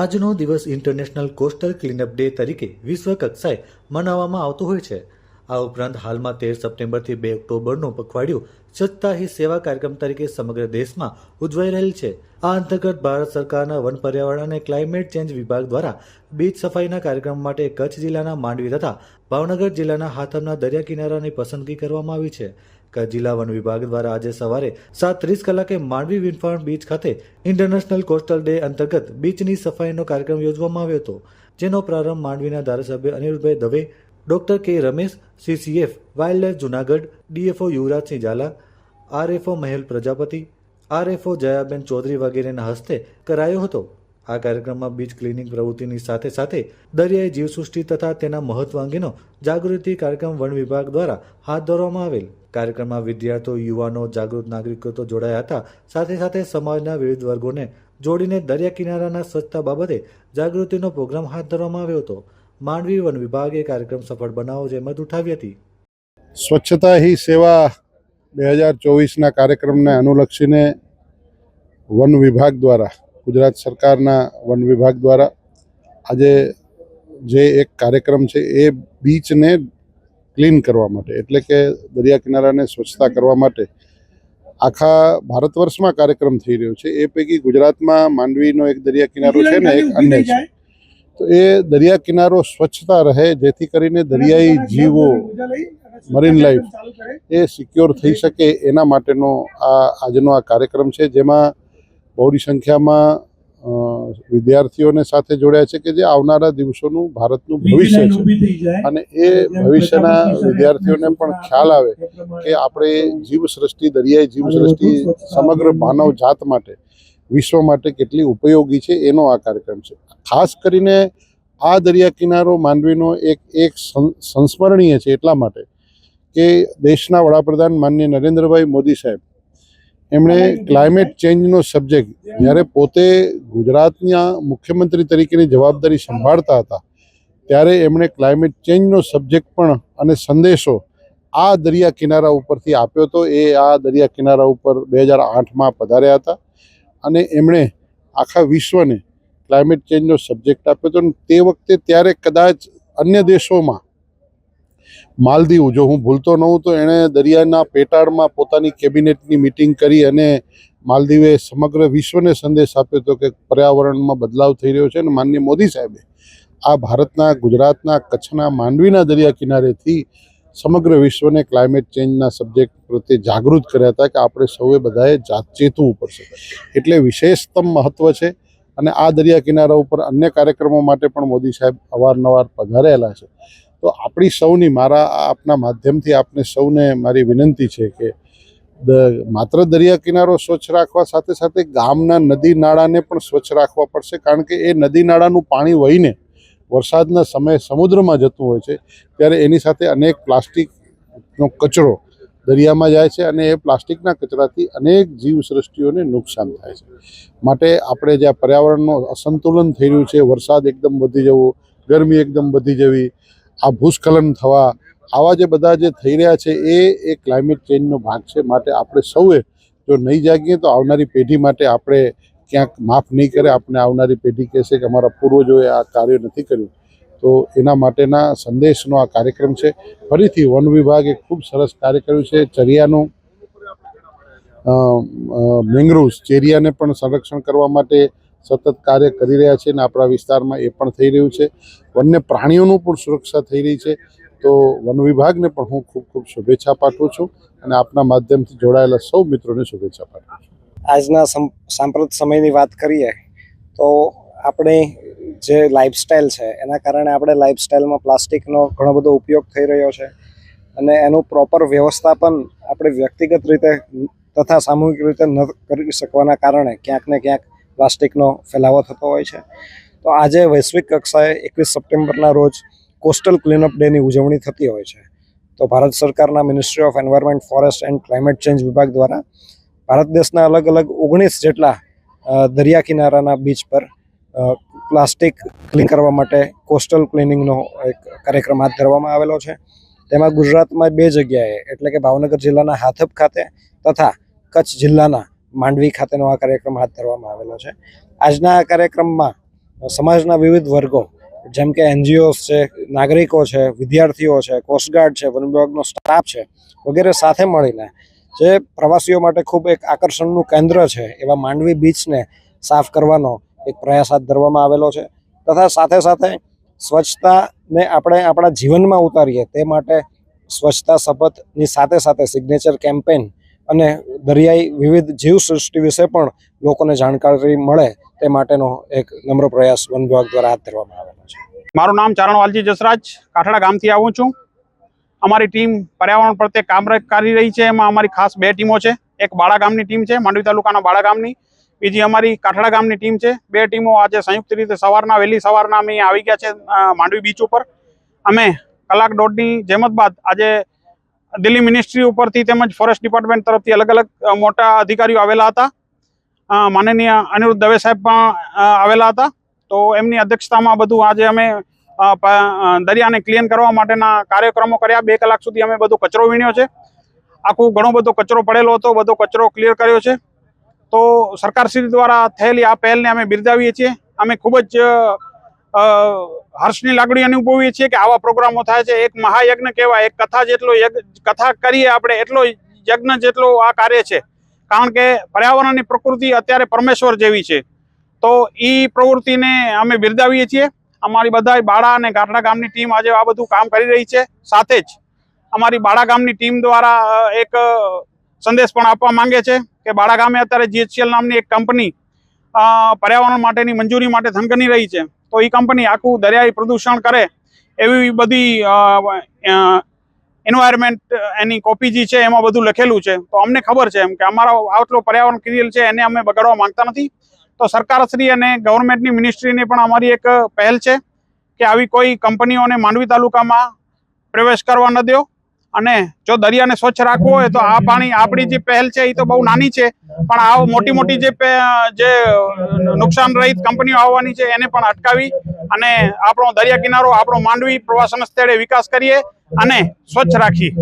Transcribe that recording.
આજનો દિવસ international coastal clean-up day તરીકે વિશ્વ કક્ષાએ મનાવવામાં આવતો હોય છે. આ ઉપરાંત હાલમાં તેર સપ્ટેમ્બરથી બે ઓક્ટોબરનું પખવાડિયું સ્વચ્છતા સેવા કાર્યક્રમ તરીકે સમગ્ર દેશમાં ઉજવાઈ રહેલ છે. આ અંતર્ગત ભારત સરકારના વન પર્યાવરણ અને ક્લાઇમેટ ચેન્જ વિભાગ દ્વારા બીચ સફાઈના કાર્યક્રમ માટે કચ્છ જિલ્લાના માંડવી તથા ભાવનગર જિલ્લાના હાથમના દરિયા કિનારાની પસંદગી કરવામાં આવી છે. કચ્છ જિલ્લા વન વિભાગ દ્વારા આજે સવારે સાત ત્રીસ કલાકે માંડવી વિન્ડફાર્મ બીચ ખાતે ઇન્ટરનેશનલ કોસ્ટલ ડે અંતર્ગત બીચની સફાઈનો કાર્યક્રમ યોજવામાં આવ્યો હતો. જેનો પ્રારંભ માંડવીના ધારાસભ્ય Anirudhbhai Dave doctor K Ramesh CCF wild life Junagadh DFO Yuvrajsinh Zala RFO Mahel Prajapati RFO Jayaben Chaudhary વગેરેના હસ્તે કરાયો હતો. આ કાર્યક્રમમાં બીચ ક્લિનિંગ પ્રવૃત્તિની સાથે સાથે દરિયાઈ જીવસૃષ્ટિ તથા તેના મહત્વ અંગેનો જાગૃતિ કાર્યક્રમ વન વિભાગ દ્વારા હાથ ધરવામાં આવેલ. કાર્યક્રમમાં વિદ્યાર્થીઓ, યુવાનો, જાગૃત નાગરિકો તો જોડાયા હતા. સાથે સાથે સમાજના વિવિધ વર્ગોને જોડીને દરિયા કિનારાના સ્વચ્છતા બાબતે જાગૃતિનો પ્રોગ્રામ હાથ ધરવામાં આવ્યો હતો. માંડવી વન વિભાગે કાર્યક્રમ સફળ બનાવો જહેમત ઉઠાવી હતી. સ્વચ્છતા હી સેવા બે હજાર ચોવીસના કાર્યક્રમને અનુલક્ષીને વન વિભાગ દ્વારા ગુજરાત સરકારના વન વિભાગ દ્વારા આજે જે એક કાર્યક્રમ છે એ બીચને ક્લીન કરવા માટે એટલે કે દરિયા કિનારાને સ્વચ્છતા કરવા માટે આખા ભારત વર્ષમાં કાર્યક્રમ થઈ રહ્યો છે. એ પૈકી ગુજરાતમાં માંડવીનો એક દરિયા કિનારો છે ને એક અન્ય છે. તો એ દરિયા કિનારો સ્વચ્છતા રહે જેથી કરીને દરિયાઈ જીવો મરીન લાઈફ એ સિક્યોર થઈ શકે એના માટેનો આ આજનો આ કાર્યક્રમ છે જેમાં બહોળી સંખ્યામાં વિદ્યાર્થીઓને સાથે જોડ્યા છે કે જે આવનારા દિવસોનું ભારતનું ભવિષ્ય છે. અને એ ભવિષ્યના વિદ્યાર્થીઓને પણ ખ્યાલ આવે કે આપણે જીવસૃષ્ટિ દરિયાઈ જીવસૃષ્ટિ સમગ્ર માનવ જાત માટે વિશ્વ માટે કેટલી ઉપયોગી છે એનો આ કાર્યક્રમ છે. ખાસ કરીને આ દરિયા કિનારો માંડવીનો એક એક સંસ્મરણીય છે એટલા માટે કે દેશના વડાપ્રધાન માનનીય નરેન્દ્રભાઈ મોદી સાહેબ એમણે ક્લાઇમેટ ચેન્જનો સબ્જેક્ટ જ્યારે પોતે ગુજરાતના મુખ્યમંત્રી તરીકેની જવાબદારી સંભાળતા હતા ત્યારે એમણે ક્લાઇમેટ ચેન્જનો સબ્જેક્ટ પણ અને સંદેશો આ દરિયા કિનારા ઉપરથી આપ્યો હતો. એ આ દરિયા કિનારા ઉપર બે હજાર આઠમાં પધાર્યા હતા અને એમણે આખા વિશ્વને ક્લાઇમેટ ચેન્જનો સબ્જેક્ટ આપ્યો હતો તે વખતે ત્યારે કદાચ અન્ય દેશોમાં માલદીવ, જો હું ભૂલતો ન તો એણે દરિયાના પેટાળમાં પોતાની કેબિનેટની મિટિંગ કરી અને માલદીવે સમગ્ર વિશ્વને સંદેશ આપ્યો હતો કે પર્યાવરણમાં બદલાવ થઈ રહ્યો છે અને માન્ય મોદી સાહેબે આ ભારતના, ગુજરાતના, કચ્છના, માંડવીના દરિયા કિનારેથી સમગ્ર વિશ્વને ક્લાઇમેટ ચેન્જના સબ્જેક્ટ પ્રત્યે જાગૃત કર્યા હતા કે આપણે સૌએ બધાએ જાત ચેતવું પડશે. એટલે વિશેષતમ મહત્વ છે અને આ દરિયા કિનારા ઉપર અન્ય કાર્યક્રમો માટે પણ મોદી સાહેબ અવારનવાર પધારેલા છે. તો આપણી સૌની, મારા, આપના માધ્યમથી આપને સૌને મારી વિનંતી છે કે માત્ર દરિયા કિનારો સ્વચ્છ રાખવા સાથે સાથે ગામના નદી નાળાને પણ સ્વચ્છ રાખવા પડશે, કારણ કે એ નદી નાળાનું પાણી વહીને વરસાદના સમયે સમુદ્રમાં જતું હોય છે, ત્યારે એની સાથે અનેક પ્લાસ્ટિકનો કચરો દરિયામાં જાય છે અને એ પ્લાસ્ટિકના કચરાથી અનેક જીવસૃષ્ટિઓને નુકસાન થાય છે. માટે આપણે જ્યાં પર્યાવરણનું અસંતુલન થઈ રહ્યું છે, વરસાદ એકદમ વધી જવો, ગરમી એકદમ વધી જવી, આ ભૂસ્ખલન થવા, આવા જે બધા જે થઈ રહ્યા છે, એ એ ક્લાઇમેટ ચેન્જનો ભાગ છે. માટે આપણે સૌએ જો નહીં જાગીએ તો આવનારી પેઢી માટે આપણે ક્યાંક માફ નહીં કરે. આપણે આવનારી પેઢી કહેશે કે અમારા પૂર્વજોએ આ કાર્ય નથી કર્યું. તો એના માટેના સંદેશનો આ કાર્યક્રમ છે. ફરીથી વન વિભાગે ખૂબ સરસ કાર્ય કર્યું છે. ચરિયાનું મેંગ્રુવ્સ, ચેરિયાને પણ સંરક્ષણ કરવા માટે સતત કાર્ય કરી રહ્યા છે અને આપણા વિસ્તારમાં એ પણ થઈ રહ્યું છે. વન્ય પ્રાણીઓનું પણ સુરક્ષા થઈ રહી છે. તો વન વિભાગને પણ હું ખૂબ ખૂબ શુભેચ્છા પાઠવું છું અને આપના માધ્યમથી જોડાયેલા સૌ મિત્રોને શુભેચ્છા પાઠવું છું. આજના સાંપ્રત સમયની વાત કરીએ તો આપણે જે લાઇફસ્ટાઈલ છે, એના કારણે આપણે લાઇફસ્ટાઈલમાં પ્લાસ્ટિકનો ઘણો બધો ઉપયોગ થઈ રહ્યો છે અને એનું પ્રોપર વ્યવસ્થાપન આપણે વ્યક્તિગત રીતે તથા સામૂહિક રીતે ન કરી શકવાના કારણે ક્યાંક ને ક્યાંક પ્લાસ્ટિકનો ફેલાવો થતો હોય છે. તો આજે વૈશ્વિક કક્ષાએ એકવીસ સપ્ટેમ્બરના રોજ કોસ્ટલ ક્લીનઅપ ડેની ઉજવણી થતી હોય છે. તો ભારત સરકારના ministry of environment forest and climate change વિભાગ દ્વારા ભારત દેશના અલગ અલગ ઓગણીસ જેટલા દરિયા કિનારાના બીચ પર પ્લાસ્ટિક ક્લીન કરવા માટે કોસ્ટલ ક્લિનિંગનો એક કાર્યક્રમ હાથ ધરવામાં આવેલો છે. તેમાં ગુજરાતમાં બે જગ્યાએ, એટલે કે ભાવનગર જિલ્લાના હાથપ ખાતે તથા કચ્છ જિલ્લાના માંડવી ખાતેનો આ કાર્યક્રમ હાથ ધરવામાં આવેલો છે. આજના આ કાર્યક્રમમાં સમાજના વિવિધ વર્ગો, જેમ કે એનજીઓસ છે, નાગરિકો છે, વિદ્યાર્થીઓ છે કોસ્ટગાર્ડ છે, વન વિભાગનો સ્ટાફ છે, વગેરે સાથે મળીને જે પ્રવાસીઓ માટે ખૂબ એક આકર્ષણનું કેન્દ્ર છે, એવા માંડવી બીચને સાફ કરવાનો એક પ્રયાસ હાથ ધરવામાં આવેલો છે. તથા સાથે સાથે સ્વચ્છતાને આપણે આપણા જીવનમાં ઉતારીએ તે માટે સ્વચ્છતા શપથની સાથે સાથે સિગ્નેચર કેમ્પેન અને દરિયાઈ વિવિધ જીવસૃષ્ટિ વિશે પણ લોકોને જાણકારી મળે તે માટેનો એક નમ્ર પ્રયાસ વન વિભાગ દ્વારા હાથ ધરવામાં આવેલો છે. મારું નામ ચારણવાલજી જસરાજ, કાઠડા ગામથી આવું છું. અમારી ટીમ પર્યાવરણ પ્રત્યે કામ કરી રહી છે. એમાં અમારી ખાસ બે ટીમો છે. એક બાળા ગામની ટીમ છે, માંડવી તાલુકાના બાળા ગામની બીજી અમારી કાઠડા ગામની ટીમ છે. બે ટીમો આજે સંયુક્ત રીતે સવારના, વહેલી સવારના અમે આવી ગયા છે માંડવી બીચ ઉપર. અમે કલાક દોઢની જેમત બાદ આજે દિલ્હી મિનિસ્ટ્રી ઉપરથી તેમજ ફોરેસ્ટ ડિપાર્ટમેન્ટ તરફથી અલગ અલગ મોટા અધિકારીઓ આવેલા હતા. માનનીય અનિરુદ્ધ દવે સાહેબ પણ આવેલા હતા. તો એમની અધ્યક્ષતામાં બધું આજે અમે દરિયાને ક્લીન કરવા માટેના કાર્યક્રમો કર્યા. બે કલાક સુધી અમે બધો કચરો વીણ્યો છે. આખું ઘણો બધો કચરો પડેલો હતો, બધો કચરો ક્લિયર કર્યો છે. તો સરકારશ્રી દ્વારા થયેલી આ પહેલને અમે બિરદાવીએ છીએ. અમે ખૂબ જ હર્ષની લાગણી અનુભવીએ છીએ કે આવા પ્રોગ્રામો થાય છે. એક મહાયજ્ઞ કહેવાય, એક કથા જેટલો કથા કરીએ આપણે એટલો યજ્ઞ જેટલો આ કાર્ય છે. કારણ કે પર્યાવરણની પ્રકૃતિ અત્યારે પરમેશ્વર જેવી છે. તો એ પ્રવૃત્તિને અમે બિરદાવીએ છીએ. અમારી બધા બાળા અને ગાંઠડા ગામની ટીમ આજે આ બધું કામ કરી રહી છે. સાથે જ અમારી બાળા ગામની ટીમ દ્વારા એક સંદેશ પણ આપવા માંગે છે કે બાળા ગામે અત્યારે જીએચસીએલ નામની એક કંપની પર્યાવરણ માટેની મંજૂરી માટે થનગની રહી છે. તો એ કંપની આખું દરિયાઈ પ્રદૂષણ કરે એવી બધી એન્વાયરમેન્ટ એની કોપી જે છે એમાં બધું લખેલું છે. તો અમને ખબર છે એમ કે અમારો આટલો પર્યાવરણ ક્રિયલ છે એને અમે બગાડવા માંગતા નથી. તો સરકારશ્રી અને ગવર્મેન્ટની મિનિસ્ટ્રીની પણ અમારી એક પહેલ છે કે આવી કોઈ કંપનીઓને માંડવી તાલુકામાં પ્રવેશ કરવા ન દો અને જો દરિયાને સ્વચ્છ રાખવો હોય તો આ પાણી આપણી જે પહેલ છે એ તો બહુ નાની છે. પણ આ મોટી મોટી જે જે નુકસાન રહિત કંપનીઓ આવવાની છે એને પણ અટકાવી અને આપણો દરિયા કિનારો આપણો માંડવી પ્રવાસન સ્થળે વિકાસ કરીએ અને સ્વચ્છ રાખીએ.